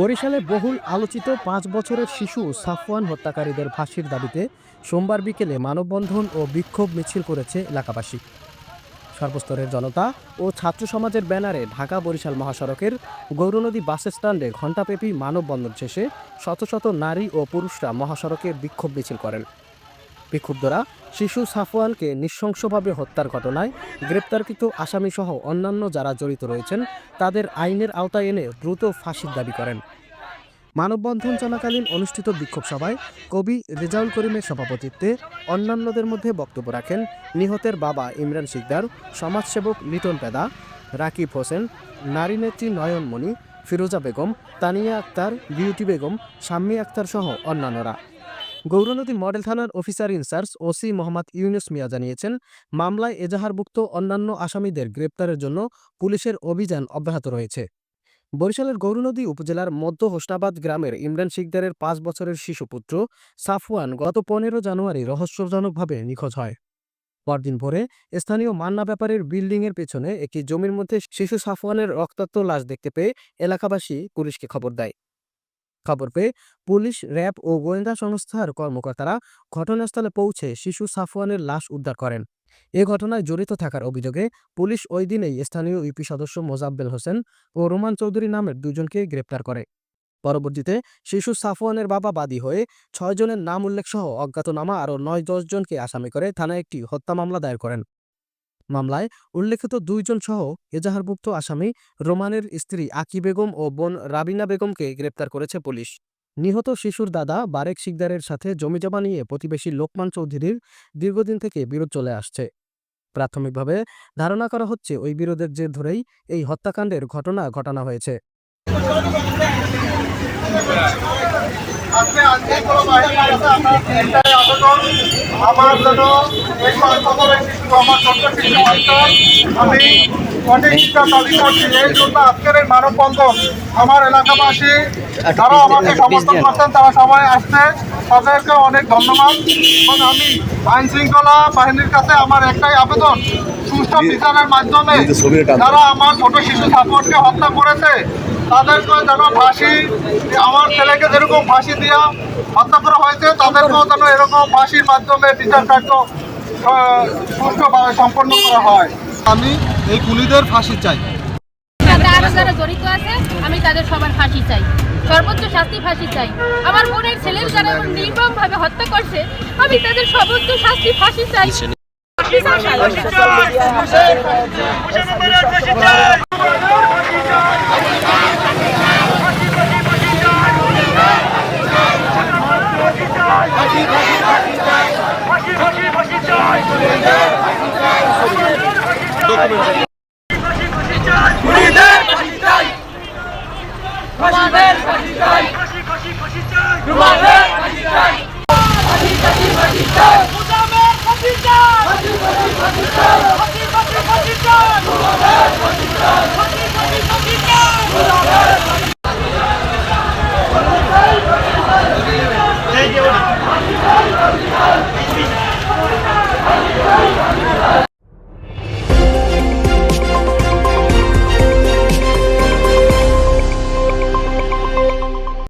বরিশালে বহুল আলোচিত পাঁচ বছরের শিশু সাফওয়ান হত্যাকারীদের ফাঁসির দাবিতে সোমবার বিকেলে মানববন্ধন ও বিক্ষোভ মিছিল করেছে এলাকাবাসী। সর্বস্তরের জনতা ও ছাত্র সমাজের ব্যানারে ঢাকা বরিশাল মহাসড়কের গৌরনদী বাস স্ট্যান্ডে ঘণ্টাব্যাপী মানববন্ধন শেষে শত শত নারী ও পুরুষরা মহাসড়কে বিক্ষোভ মিছিল করেন। বিক্ষুব্ধরা শিশু সাফওয়ানকে নৃশংসভাবে হত্যার ঘটনায় গ্রেপ্তারকৃত আসামিসহ অন্যান্য যারা জড়িত রয়েছেন, তাদের আইনের আওতায় এনে দ্রুত ফাঁসির দাবি করেন। মানববন্ধন চলাকালীন অনুষ্ঠিত বিক্ষোভ সভায় কবি রেজাউল করিমের সভাপতিত্বে অন্যান্যদের মধ্যে বক্তব্য রাখেন নিহতের বাবা ইমরান শিকদার, সমাজসেবক লিটন পেদা, রাকিব হোসেন, নারী নেত্রী নয়নমণি, ফিরোজা বেগম, তানিয়া আক্তার, বিউটি বেগম, শাম্মী আক্তার সহ অন্যান্যরা। গৌরনদী মডেল থানার officer in charge OC Mohammad Yunus Mia জানিয়েছেন, মামলায় এজাহারভুক্ত অন্যান্য আসামিদের গ্রেপ্তারের জন্য পুলিশের অভিযান অব্যাহত রয়েছে। বরিশালের গৌরনদী উপজেলার মধ্য হোসনাবাদ গ্রামের ইমরান শিকদারের পাঁচ বছরের শিশুপুত্র সাফওয়ান গত পনেরো জানুয়ারি রহস্যজনকভাবে নিখোঁজ হয়। পরদিন ভোরে স্থানীয় মান্না ব্যাপারের বিল্ডিংয়ের পেছনে একটি জমির মধ্যে শিশু সাফওয়ানের রক্তাক্ত লাশ দেখতে পেয়ে এলাকাবাসী পুলিশকে খবর দেয়। খবর পেয়ে পুলিশ, র্যাব ও গোয়েন্দা সংস্থার কর্মকর্তারা ঘটনাস্থলে পৌঁছে শিশু সাফওয়ানের লাশ উদ্ধার করেন। এ ঘটনায় জড়িত থাকার অভিযোগে পুলিশ ওই দিনেই স্থানীয় ইউপি সদস্য মোজাব্বেল হোসেন ও রোমান চৌধুরী নামের দুজনকে গ্রেপ্তার করে। পরবর্তীতে শিশু সাফওয়ানের বাবা বাদী হয়ে ছয় জনের নাম উল্লেখ সহ অজ্ঞাতনামা আরও নয় দশ জনকে আসামি করে থানায় একটি হত্যা মামলা দায়ের করেন। মামলায় উল্লেখিত দুইজন সহ এজাহারভুক্ত আসামি রোমানের স্ত্রী আকি বেগম ও বোন রাবিনা বেগমকে গ্রেপ্তার করেছে পুলিশ। নিহত শিশুর দাদা বারেক শিকদারের সাথে জমিজমা নিয়ে প্রতিবেশী লোকমান চৌধুরীর দীর্ঘদিন থেকে বিরোধ চলে আসছে। প্রাথমিকভাবে ধারণা করা হচ্ছে ওই বিরোধের জের ধরেই এই হত্যাকাণ্ডের ঘটনা ঘটানো হয়েছে। আজকে আজকে কোনো বাহিনী আছে আপনার একটাই আবেদন। আমার জন্য এই সকলের শিশু আমার ছোট্ট আমি অনেক শিক্ষা দাবি করছি এই জন্য আজকের এই মানববন্ধন আমার এলাকাবাসী যারা আমাকে সমর্থন করছেন তারা সবাই আসছে। তাদেরকে অনেক ধন্যবাদ। এবং আমি আইন শৃঙ্খলা বাহিনীর কাছে আমার একটাই আবেদন সুষ্ঠু বিচারের মাধ্যমে যারা আমার ছোট শিশু সাপোর্টকে হত্যা করেছে তাদেরকে যেন ফাঁসি আমার ছেলেকে যেরকম ফাঁসি দেওয়া হত্যা করা হয়েছে তাদেরকেও যেন এরকম ফাঁসির মাধ্যমে বিচার কার্য সুষ্ঠুভাবে সম্পন্ন করা হয়। আমি এই খুনিদের ফাঁসি চাই। যারা জড়িত আছে আমি তাদের সবার ফাঁসি চাই। সর্বোচ্চ শাস্তি ফাঁসি চাই। আমার বোনের ছেলের যারা নির্মম ভাবে হত্যা করছে আমি তাদের সর্বোচ্চ শাস্তি ফাঁসি চাই। এই যে